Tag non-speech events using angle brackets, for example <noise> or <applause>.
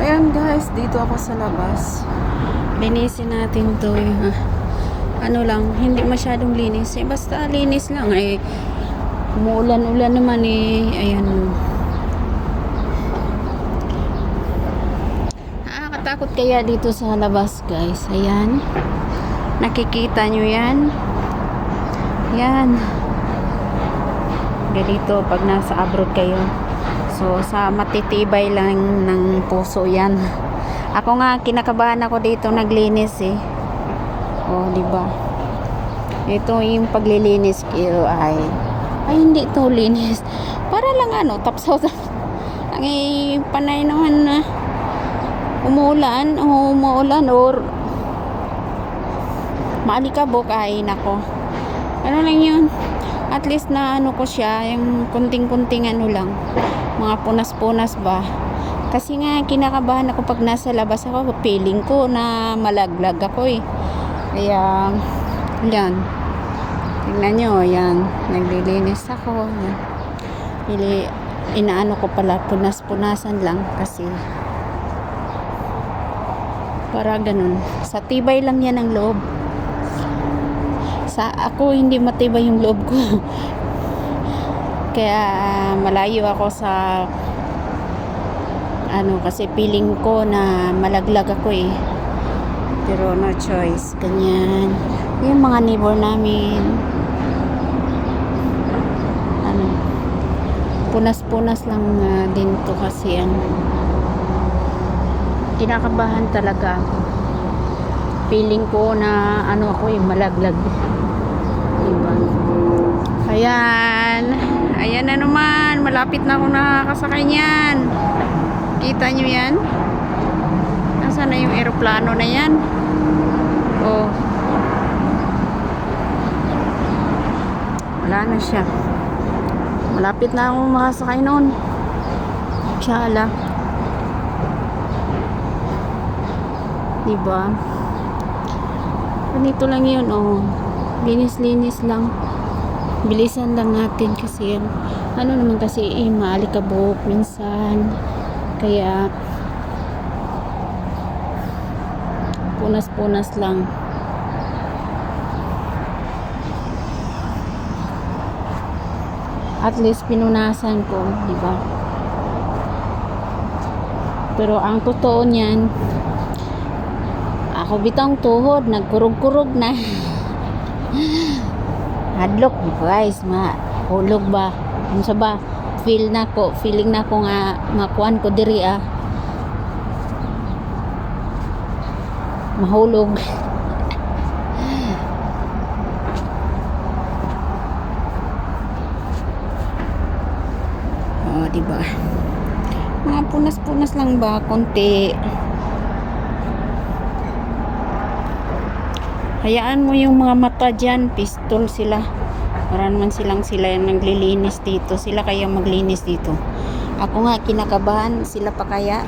Ayan guys, dito ako sa labas. Linisin natin to ah, ano lang, hindi masyadong linis. Eh, basta linis lang. Eh, umuulan-ulan naman eh. Ayan. Nakakatakot kaya dito sa labas guys. Ayan. Nakikita nyo yan. Yan. Ganito pag nasa abroad kayo. So, sa matitibay lang ng puso yan. Ako nga, kinakabahan ako dito naglinis eh. Oh, di ba? Ito yung paglilinis ko ay ay hindi to linis. Para lang ano, tapsaw ang eh, panay naman na umuulan umuulan or maalikabok ay nako. Ano lang yun? At least na ano ko siya, yung kunting-kunting ano lang. Mga punas-punas ba? Kasi nga kinakabahan ako pag nasa labas ako feeling ko na malaglag ako eh. Kaya yan. Tingnan nyo yan. Naglilinis ako. Yan. Inaano ko pala punas-punasan lang kasi para ganun. Sa tibay lang yan ang loob sa ako hindi matibay yung loob ko. <laughs> Kaya malayo ako sa ano kasi feeling ko na malaglag ako eh. Pero no choice ganyan. Yung mga neighbor namin. Ano punas-punas lang ah, din to kasi ano. Kinakabahan talaga ako feeling ko na ano ako eh malaglag. Diba? Ayan. Ayan na naman. Malapit na ako nakakasakay niyan. Kita nyo yan? Nasa na yung eroplano na yan? Oh. Wala na siya. Malapit na ako makasakay noon. Inshallah diba ganito lang yun oh. Linis-linis lang. Bilisan lang natin kasi yan ano naman kasi eh, maalikabok minsan. Kaya punas-punas lang. At least pinunasan ko di ba? Pero ang totoo niyan ako bitang tuhod nagkurog-kurog na. Hadlok guys? Ma hulog ba? Unsa ba feel na ko feeling na ko nga makuan ko diri ah. Mahulog. Oh <laughs> di ba? Mga punas-punas lang ba? Konti hayaan mo yung mga mata dyan pistol sila. Para naman silang sila yung naglilinis dito. Sila kaya maglinis dito. Ako nga kinakabahan. Sila pa kaya